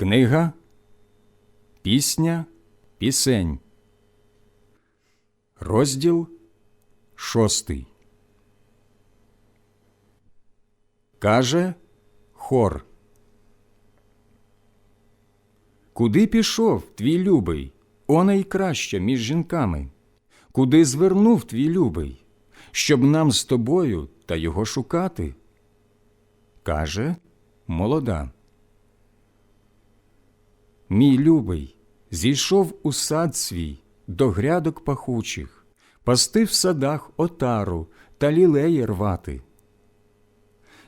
Книга Пісня Пісень. Розділ шостий. Каже хор. Куди пішов твій любий, о найкраща між жінками? Куди звернув твій любий, щоб нам з тобою та його шукати? Каже молода. Мій любий зійшов у сад свій до грядок пахучих, пасти в садах отару та лілеї рвати.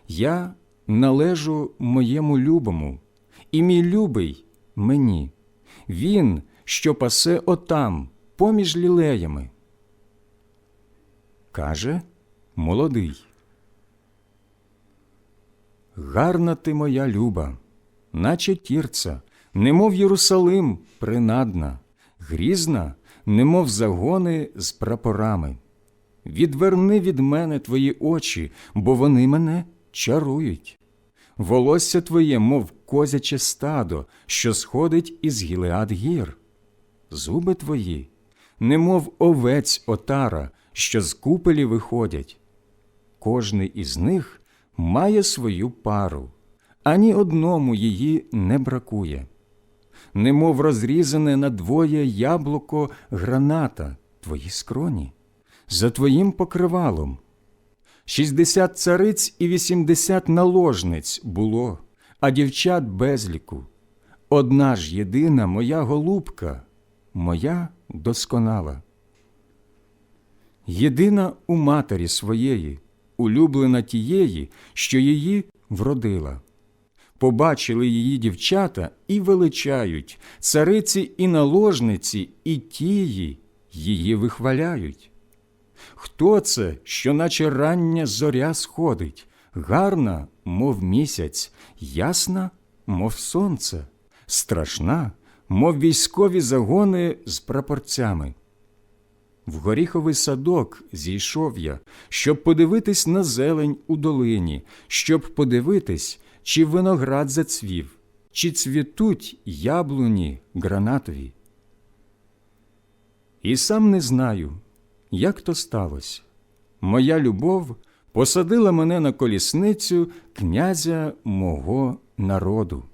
Я належу моєму любому, і мій любий мені, він, що пасе отам, поміж лілеями. Каже молодий. Гарна ти моя люба, наче тірця, немов Єрусалим принадна, грізна, немов загони з прапорами. Відверни від мене твої очі, бо вони мене чарують. Волосся твоє, мов козяче стадо, що сходить із Гілеад гір. Зуби твої, немов овець отара, що з купелі виходять. Кожний із них має свою пару, ані одному її не бракує. Немов розрізане на двоє яблуко граната твої скроні, за твоїм покривалом. Шістдесят цариць і вісімдесят наложниць було, а дівчат безліку. Одна ж єдина моя голубка, моя досконала. Єдина у матері своєї, улюблена тієї, що її вродила. Побачили її дівчата і величають, цариці і наложниці, і тії її вихваляють. Хто це, що наче рання зоря сходить, гарна, мов місяць, ясна, мов сонце, страшна, мов військові загони з прапорцями? В горіховий садок зійшов я, щоб подивитись на зелень у долині, щоб подивитись, чи виноград зацвів, чи цвітуть яблуні гранатові. І сам не знаю, як то сталося. Моя любов посадила мене на колісницю князя мого народу.